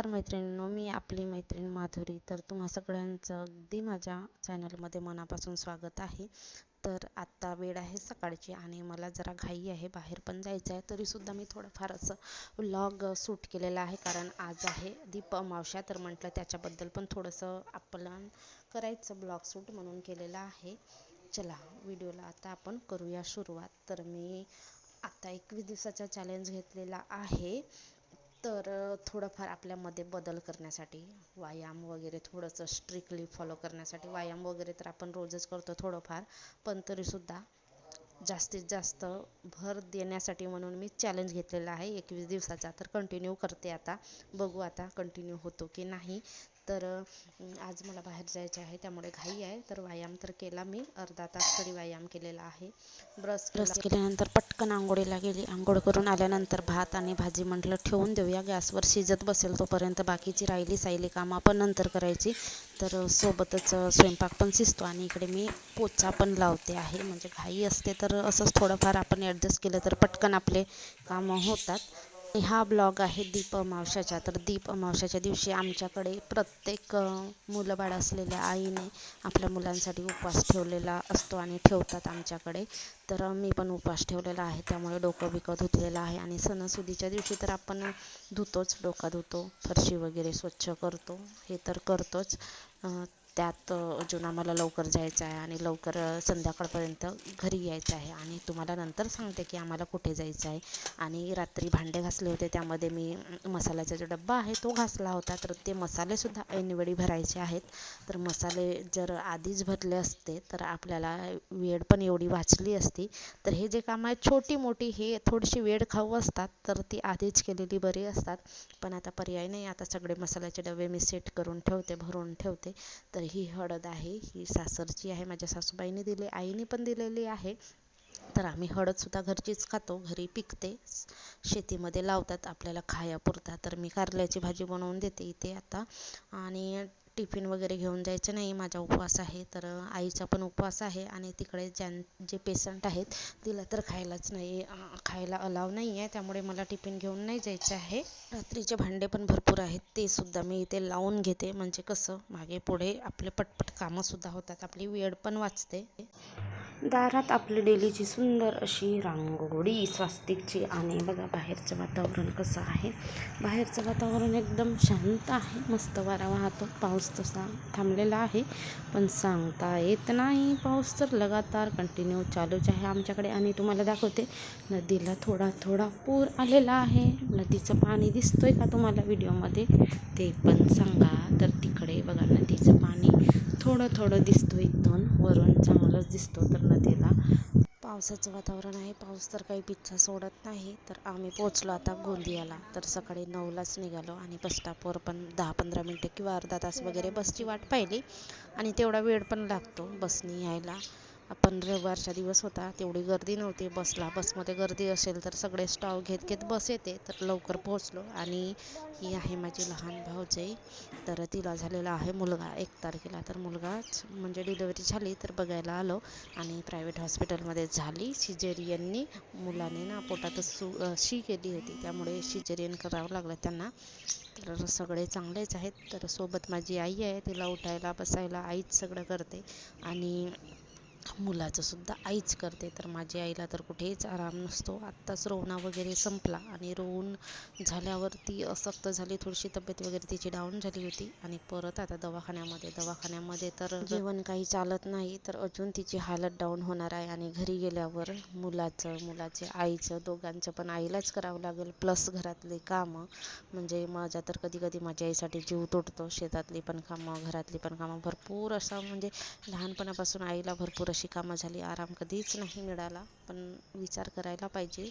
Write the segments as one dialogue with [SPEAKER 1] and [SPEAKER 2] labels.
[SPEAKER 1] नमस्कार मैत्रिणींनो मी आपली मैत्रीण माधुरी. तर तुम्हा सगळ्यांचं अगदी माझ्या चॅनलमध्ये मनापासून स्वागत आहे. तर आत्ता वेळ आहे सकाळची आणि मला जरा घाई आहे बाहेर पण जायचं आहे तरीसुद्धा मी थोडंफार असं व्लॉग सूट केलेलं आहे कारण आज आहे दीप अमावस्या. तर म्हटलं त्याच्याबद्दल पण थोडंसं आपलं करायचं ब्लॉग सूट म्हणून केलेलं आहे. चला व्हिडिओला आता आपण करूया सुरुवात. तर मी आता एकवीस दिवसाचा चॅलेंज घेतलेला आहे. तर थोडंफार आपल्यामध्ये बदल करण्यासाठी व्यायाम वगैरे थोडंसं स्ट्रिक्टली फॉलो करण्यासाठी व्यायाम वगैरे तर आपण रोजच करतो थोडंफार. पण तरीसुद्धा जास्तीत जास्त भर देण्यासाठी म्हणून मी चॅलेंज घेतलेला आहे. एकवीस दिवसाचा तर कंटिन्यू करते आता. बघू आता कंटिन्यू होतो की नाही. तर आज मला बाहेर जायचे आहे त्यामुळे घाई आहे. तर व्यायाम तर केला मी अर्धा तास तरी व्यायाम केलेला आहे. ब्रश ब्रश केल्यानंतर पटकन आंघोळीला गेली. आंघोळ करून आल्यानंतर भात आणि भाजी म्हटलं ठेवून देऊया गॅसवर शिजत बसेल तोपर्यंत बाकीची राहिली सायली कामं आपण नंतर करायची. तर सोबतच स्वयंपाक पण शिजतो आणि इकडे मी पोचा पण लावते आहे. म्हणजे घाई असते तर असंच थोडंफार आपण ॲडजस्ट केलं तर पटकन आपले कामं होतात. हा ब्लॉग आहे दीप अमावश्याचा तर दीप अमावश्याच्या दिवशी आमच्याकडे प्रत्येक मुलं बाळ असलेल्या आईने आपल्या मुलांसाठी उपवास ठेवलेला असतो आणि ठेवतात आमच्याकडे. तर मी पण उपवास ठेवलेला आहे. त्यामुळे डोकं बिकं धुतलेलं आहे. आणि सणासुदीच्या दिवशी तर आपण धुतोच डोका धुतो फरशी वगैरे स्वच्छ करतो. हे तर करतोच. त्यात अजून आम्हाला लवकर जायचं आहे आणि लवकर संध्याकाळपर्यंत घरी यायचं आहे. आणि तुम्हाला नंतर सांगते की आम्हाला कुठे जायचं आहे. आणि रात्री भांडे घासले होते त्यामध्ये मी मसाल्याचा जो डब्बा आहे तो घासला होता. तर ते मसालेसुद्धा ऐनवेळी भरायचे आहेत. तर मसाले जर आधीच भरले असते तर आपल्याला वेळ पण एवढी वाचली असती. तर हे जे काम आहे छोटी मोठी हे थोडीशी वेळ खाऊ असतात तर ती आधीच केलेली बरी असतात. पण आता पर्याय नाही. आता सगळे मसाल्याचे डबे मी सेट करून ठेवते भरून ठेवते. तर तर ही हळद आहे ही सासरची आहे माझ्या सासूबाईने दिली आईने पण दिलेली आहे. तर आम्ही हळदसुद्धा घरचीच खातो घरी पिकते शेतीमध्ये लावतात आपल्याला खायापुरता. तर मी कारल्याची भाजी बनवून देते इथे आता. आणि टिफिन वगैरे घेऊन जायचं नाही माझा उपवास आहे तर आईचा पण उपवास आहे आणि तिकडे ज्यां जे पेशंट आहेत तिला तर खायलाच नाही खायला अलाव नाही आहे त्यामुळे मला टिफिन घेऊन नाही जायचं आहे. रात्रीचे भांडे पण भरपूर आहेत ते सुद्धा मी इथे लावून घेते म्हणजे कसं मागे पुढे आपले पटपट कामंसुद्धा होतात आपली वेळ पण वाचते. दारात आपली डेलीची सुंदर अशी रांगोळी स्वास्तिकची. आणि बघा बाहेरचं वातावरण कसं आहे? बाहेरचं वातावरण एकदम शांत आहे. मस्त वारा वाहतो पाऊस तसा थांबलेला आहे. पण सांगता येत नाही. पाऊस तर लगातार कंटिन्यू चालूच आहे आमच्याकडे. आणि तुम्हाला दाखवते नदीला थोडा थोडा पूर आलेला आहे. नदीचं पाणी दिसतोय का तुम्हाला व्हिडिओमध्ये? ते पण सांगा. तर तिकडे बघा नदीचं पाणी थोडं थोडं दिसतो इथून वरून चांगलंच दिसतो. तर नदीला पावसाचं वातावरण आहे. पाऊस तर काही पिच्छा सोडत नाही. तर आम्ही पोचलो आता गोंदियाला. तर सकाळी नऊलाच निघालो आणि बस स्टॉपवर पण दहा पंधरा मिनटं किंवा अर्धा तास वगैरे बसची वाट पाहिली. आणि तेवढा वेळ पण लागतो बसनी यायला. आपण रविवारचा दिवस होता तेवढी गर्दी नव्हती. बसला बसमध्ये गर्दी असेल तर सगळे स्टॉव घेत घेत बस येते. तर लवकर पोहोचलो आणि ही आहे माझी लहान भाऊजाई तर तिला झालेला आहे मुलगा. एक तारखेला तर मुलगाच म्हणजे डिलिव्हरी झाली तर बघायला आलो आणि प्रायव्हेट हॉस्पिटलमध्ये झाली. सिजेरियननी मुलाने ना पोटातच सु शी केली होती. त्यामुळे सिजेरियन करावं लागलं त्यांना. तर सगळे चांगलेच आहेत. तर सोबत माझी आई आहे. तिला उठायला बसायला आईच सगळं करते. आणि मुलाचं सुद्धा आईच करते. तर माझ्या आईला तर कुठेच आराम नसतो. आत्ताच रोवणा वगैरे संपला आणि रोवून झाल्यावरती असक्त झाली. थोडीशी तब्येत वगैरे तिची डाऊन झाली होती. आणि परत आता दवाखान्यामध्ये. दवाखान्यामध्ये तर जेवण काही चालत नाही. तर अजून तिची हालत डाऊन होणार आहे. आणि घरी गेल्यावर मुलाचं मुलाचे आईचं दोघांचं पण आईलाच करावं लागेल. प्लस घरातले कामं. म्हणजे माझ्या तर कधी कधी माझ्या आईसाठी जीव तुटतो. शेतातली पण कामं घरातली पण कामं. भरपूर असं म्हणजे लहानपणापासून आईला भरपूर अशी कामं झाली. आराम कधीच नाही मिळाला पण विचार करायला पाहिजे.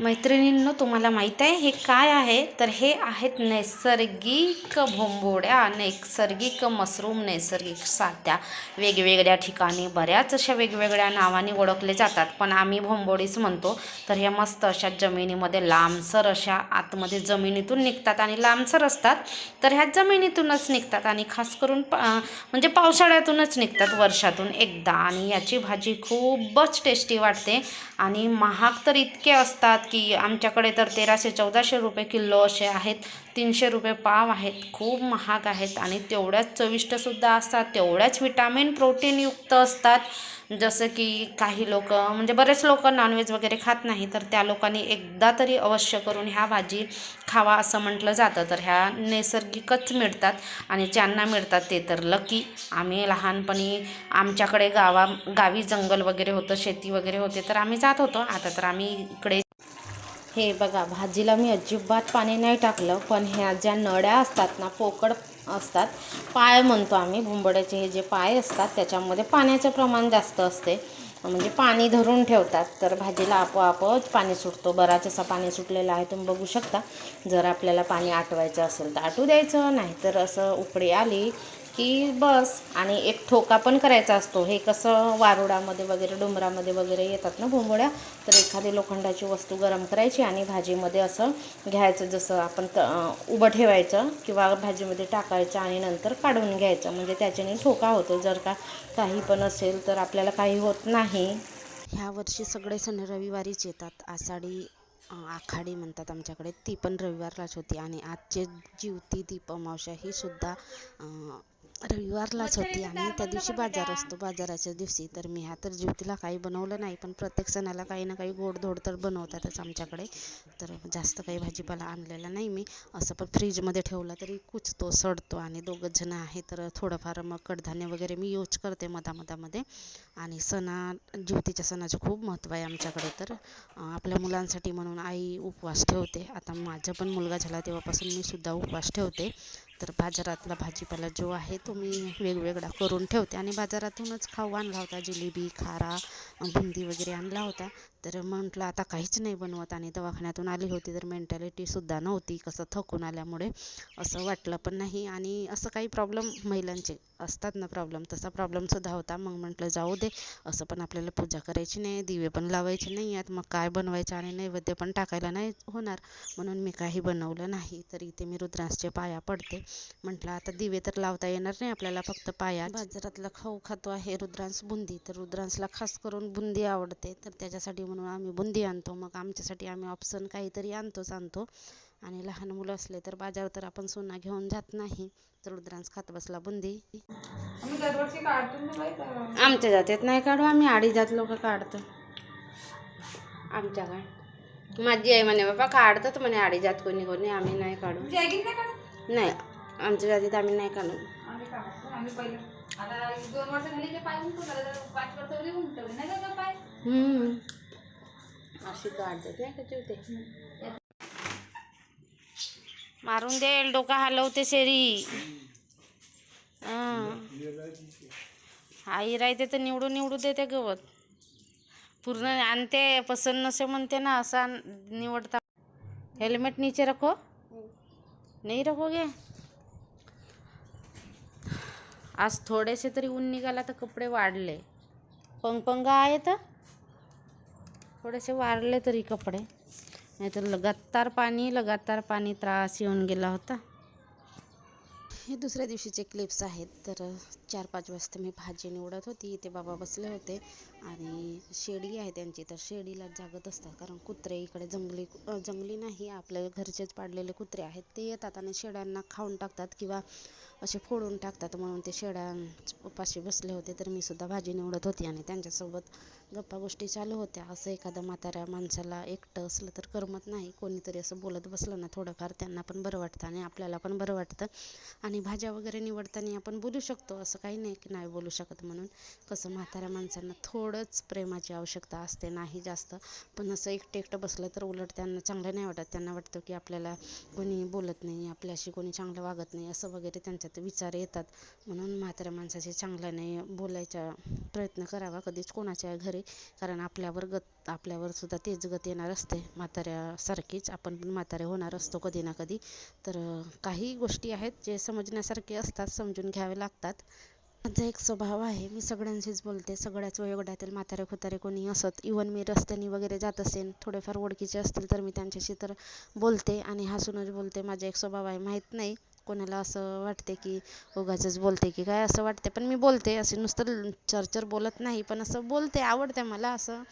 [SPEAKER 1] मैत्रिणींनो तुम्हाला माहीत आहे हे काय आहे? तर हे आहेत नैसर्गिक भोंबोड्या नैसर्गिक मशरूम नैसर्गिक साध्या वेगवेगळ्या ठिकाणी. बऱ्याच अशा वेगवेगळ्या नावाने ओळखले जातात पण आम्ही भोंबोडीच म्हणतो. तर ह्या मस्त अशा जमिनीमध्ये लांबसर अशा आतमध्ये जमिनीतून निघतात आणि लांबसर असतात. तर ह्या जमिनीतूनच निघतात आणि खास करून म्हणजे पावसाळ्यातूनच निघतात वर्षातून एकदा. आणि याची भाजी खूपच टेस्टी वाटते आणि महाग तर इतके असतात असतात की आमच्याकडे तर तेराशे चौदाशे रुपये किलो असे आहेत तीनशे रुपये पाव आहेत खूप महाग आहेत आणि तेवढ्याच चविष्टसुद्धा असतात तेवढ्याच विटामिन प्रोटीनयुक्त असतात. जसं की काही लोक म्हणजे बरेच लोक नॉनव्हेज वगैरे खात नाही तर त्या लोकांनी एकदा तरी अवश्य करून ह्या भाजी खावा असं म्हटलं जातं. तर ह्या नैसर्गिकच मिळतात आणि ज्यांना मिळतात ते तर लकी आम्ही लहानपणी आमच्याकडे गावा गावी जंगल वगैरे होतं शेती वगैरे होते तर आम्ही जात होतो. आता तर आम्ही इकडे हे बघा भाजीला मी अजिबात पाणी नाही टाकलं पण ह्या ज्या नळ्या असतात ना पोकळ असतात पाय म्हणतो आम्ही बुंबड्याचे हे जे पाय असतात त्याच्यामध्ये पाण्याचं प्रमाण जास्त असते. म्हणजे पाणी धरून ठेवतात तर भाजीला आपोआपच पाणी सुटतो. बराच असा पाणी सुटलेला आहे तुम्ही बघू शकता. जर आपल्याला पाणी आटवायचं असेल तर आटू द्यायचं नाहीतर असं उकडी आली की बस आणि एक ठोका पण करायचा असतो. हे कसं वारुडामध्ये वगैरे डोंगरामध्ये वगैरे येतात ना बोंबड्या तर एखादी लोखंडाची वस्तू गरम करायची आणि भाजीमध्ये असं घ्यायचं जसं आपण क उभं ठेवायचं किंवा भाजीमध्ये टाकायचं आणि नंतर काढून घ्यायचं. म्हणजे त्याच्याने ठोका होतो. जर का काही पण असेल तर आपल्याला काही होत नाही. ह्या वर्षी सगळे सण रविवारीच येतात. आषाढी आखाडी म्हणतात आमच्याकडे ती पण रविवारलाच होती. आणि आजचे जीवती दीप अमावस्या ही सुद्धा रविवारलाच होती आणि त्या दिवशी बाजार असतो बाजाराच्या दिवशी. तर मी ह्या तर ज्योतीला काही बनवलं नाही पण प्रत्येक सणाला काही ना काही गोडधोड तर बनवतातच आमच्याकडे. तर जास्त काही भाजीपाला आणलेला नाही मी. असं पण फ्रीजमध्ये ठेवला तरी कुचतो सडतो आणि दोघंच जण आहे तर थोडंफार मग कडधान्य वगैरे मी यूज करते मधामधामध्ये. आणि सणा ज्योतीच्या सणाचं खूप महत्त्व आहे आमच्याकडे. तर आपल्या मुलांसाठी म्हणून आई उपवास ठेवते. आता माझा पण मुलगा झाला तेव्हापासून मी सुद्धा उपवास ठेवते. तर बाजारातला भाजीपाला जो आहे तो मी वेगवेगळा करून ठेवते आणि बाजारातूनच खाऊ आणला होता. जिलेबी खारा बुंदी वगैरे आणला होता. तर म्हटलं आता काहीच नाही बनवत. आणि दवाखान्यातून आली होती तर मेंटॅलिटीसुद्धा नव्हती. कसं थकून आल्यामुळे असं वाटलं पण नाही. आणि असं काही प्रॉब्लेम महिलांचे असतात ना प्रॉब्लेम तसा प्रॉब्लेमसुद्धा होता. मग म्हटलं जाऊ दे. असं पण आपल्याला पूजा करायची नाही. दिवे पण लावायचे नाही आहेत. मग काय बनवायचं आणि नैवेद्य पण टाकायला नाही होणार. म्हणून मी काही बनवलं नाही. तर इथे मी रुद्रांशचे पाया पडते. म्हटलं आता दिवे तर लावता येणार नाही आपल्याला फक्त पाया. बाजारातला खाऊ खातो आहे रुद्रांश बुंदी. तर रुद्रांसला खास करून बुंदी आवडते. तर त्याच्यासाठी म्हणून आम्ही बुंदी आणतो. मग आमच्यासाठी आम्ही ऑप्शन काहीतरी आणतोच आणतो. आणि लहान मुलं असले तर बाजार तर आपण सोना घेऊन जात नाही. तर रुद्रांश खात बसला बुंदी. आमच्या जातीत नाही काढू आम्ही आडी जात लोक काढतो. आमच्या काय? माझी आई म्हणे बाबा काढतात म्हणे आडी जात कोणी कोणी आम्ही नाही काढू. नाही आमच्या जातीत आम्ही नाही काढू. हम्म. अशी काढतात नाही का ठेवते मारून देईल डोका हलवते शेरी. आई राहते तर निवडू निवडू देते गवत. पूर्ण आणते पसंत नसे म्हणते ना असा निवडता. हेल्मेट नीचे रखो. नहीं रखोगे आज थोडेसे तरी ऊन निघाला तर कपडे वाढले. पंगपंगा आहे तर. थोडेसे वारले तरी कपडे. नाहीतर लगातार पाणी लगातार पाणी त्रास येऊन गेला होता. हे दुसऱ्या दिवशीचे क्लिप्स आहेत. तर चार पाच वाजता मी भाजी निवडत होती. इथे बाबा बसले होते. आणि शेडी आहे त्यांची. तर शेडीला जागत असतात. कारण कुत्रे इकडे जंगली जंगली नाही. आपल्या घरचेच पाळलेले कुत्रे आहेत. ते येतात आणि शेळ्यांना खाऊन टाकतात किंवा असे फोडून टाकतात. म्हणून ते शेळ्यांपाशी बसले होते तर मी सुद्धा भाजी निवडत होती आणि त्यांच्यासोबत गप्पा गोष्टी चालू होत्या. असं एखाद्या म्हाताऱ्या माणसाला एकटं असलं तर करमत नाही. कोणीतरी असं बोलत बसलं ना थोडंफार त्यांना पण बरं वाटतं आणि आपल्याला पण बरं वाटतं. आणि भाज्या वगैरे निवडताना आपण बोलू शकतो असं काही नाही की नाही बोलू शकत म्हणून. कसं म्हाताऱ्या माणसांना थोडंच प्रेमाची आवश्यकता असते नाही जास्त. पण असं एकटं एकटं बसलं तर उलट त्यांना चांगलं नाही वाटत. त्यांना वाटतं की आपल्याला कोणी बोलत नाही आपल्याशी कोणी चांगलं वागत नाही असं वगैरे त्यांच्यात विचार येतात. म्हणून म्हाताऱ्या माणसाशी चांगल्याने बोलायचा प्रयत्न करावा कधीच कोणाच्या घरी. कारण आपल्यावर गत आपल्यावर सुद्धा तेच गत येणार असते. म्हाताऱ्यासारखीच आपण पण म्हातारे होणार असतो कधी ना कधी. तर काही गोष्टी आहेत जे समजण्यासारखे असतात समजून घ्यावे लागतात. माझा एक स्वभाव आहे मी सगळ्यांशीच बोलते. सगळ्याच वयोगटातील म्हातारे खुतारे कोणी असत इवन मी रस्त्याने वगैरे जात असेल थोडेफार ओळखीचे असतील तर मी त्यांच्याशी तर बोलते आणि हसूनच बोलते. माझा एक स्वभाव आहे माहीत नाही. कोणाला असं वाटते की उगाचंच बोलते की काय असं वाटते पण मी बोलते असे नुसतं चरचर बोलत नाही पण असं बोलते आवडते मला असं.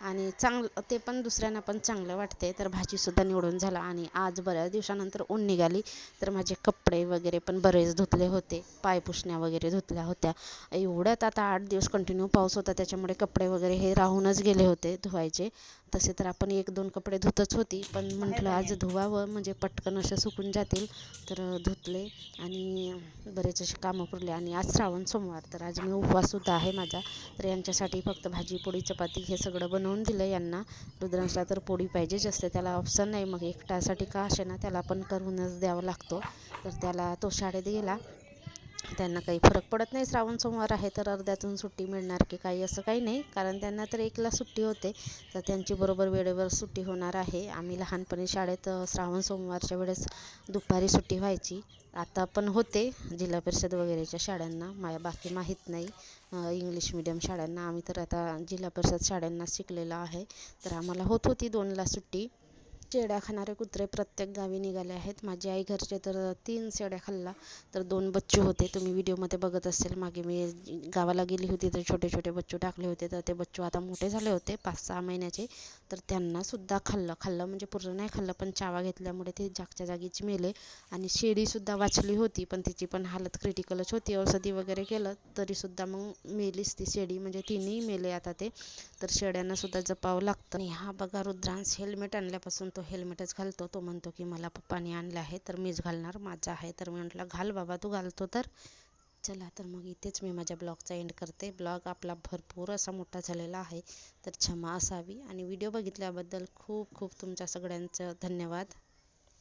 [SPEAKER 1] आणि चांगलं ते पण दुसऱ्यांना पण चांगलं वाटते तर भाजीसुद्धा निवडून झाला आणि आज बऱ्याच दिवसानंतर ऊन निघाली. तर माझे कप कपडे वगैरे पण बरेच धुतले होते. पायपुसण्या वगैरे धुतल्या होत्या. एवढ्यात आता आठ दिवस कंटिन्यू पाऊस होता. त्याच्यामुळे कपडे वगैरे हे राहूनच गेले होते धुवायचे. तसे तर आपण एक दोन कपडे धुतच होती. पण म्हटलं आज धुवावं म्हणजे पटकन असे सुकून जातील. तर धुतले आणि बरेच असे कामं पुरले. आणि आज श्रावण सोमवार तर आज मी उपवाससुद्धा आहे माझा. तर यांच्यासाठी फक्त भाजी पोळी चपाती हे सगळं बनवून दिलं यांना. रुद्रांशला तर पोळी पाहिजेच असते. त्याला ऑप्शन नाही. मग एकट्यासाठी का असे ना त्याला पण करूनच द्यावं लागतो. तर त्याला तो शाळेत गेला. त्यांना काही फरक पडत नाही. श्रावण सोमवार आहे तर अर्ध्यातून सुट्टी मिळणार की काही असं काही नाही. कारण त्यांना तर एकला सुट्टी होते. तर त्यांची बरोबर वेळेवर सुट्टी होणार आहे. आम्ही लहानपणी शाळेत श्रावण सोमवारच्या वेळेस दुपारी सुट्टी व्हायची. आता पण होते. जिल्हा परिषद वगैरेच्या शाळांना. मा बाकी माहीत नाही. इंग्लिश मिडियम शाळांना. आम्ही तर आता जिल्हा परिषद शाळांना शिकलेलो आहे. तर आम्हाला होत होती दोनला सुट्टी. शेड्या खाणारे कुत्रे प्रत्येक गावी निघाले आहेत. माझी आई घरचे तर तीन शेड्या खाल्ला तर दोन बच्चू होते. तुम्ही व्हिडिओमध्ये बघत असेल मागे मी गावाला गेली होती तर छोटे छोटे बच्चू टाकले होते. तर ते बच्चू आता मोठे झाले होते पाच सहा महिन्याचे. तर त्यांना सुद्धा खाल्लं. खाल्लं म्हणजे पूर्ण नाही खाल्लं पण चावा घेतल्यामुळे ते जागच्या जागीच मेले. आणि शेळीसुद्धा वाचली होती पण तिची पण हालत क्रिटिकलच होती. औषधी वगैरे केलं तरीसुद्धा मग मेलीच ती शेळी म्हणजे तिन्ही मेले आता ते. तर शेड्यांनासुद्धा जपावं लागतं. आणि हा बघा रुद्रांश हेल्मेट आणल्यापासून तो तो हेल्मेटच घालतो. तो म्हणतो की मला पप्पाने आणलं आहे तर मीच घालणार. माझा आहे. तर मी म्हटलं घाल बाबा तू घालतो तर. चला तर मग इथेच मी माझ्या ब्लॉगचा एंड करते. ब्लॉग आपला भरपूर असा मोठा झालेला आहे तर क्षमा असावी. आणि व्हिडिओ बघितल्याबद्दल खूप खूप तुमच्या सगळ्यांचं धन्यवाद.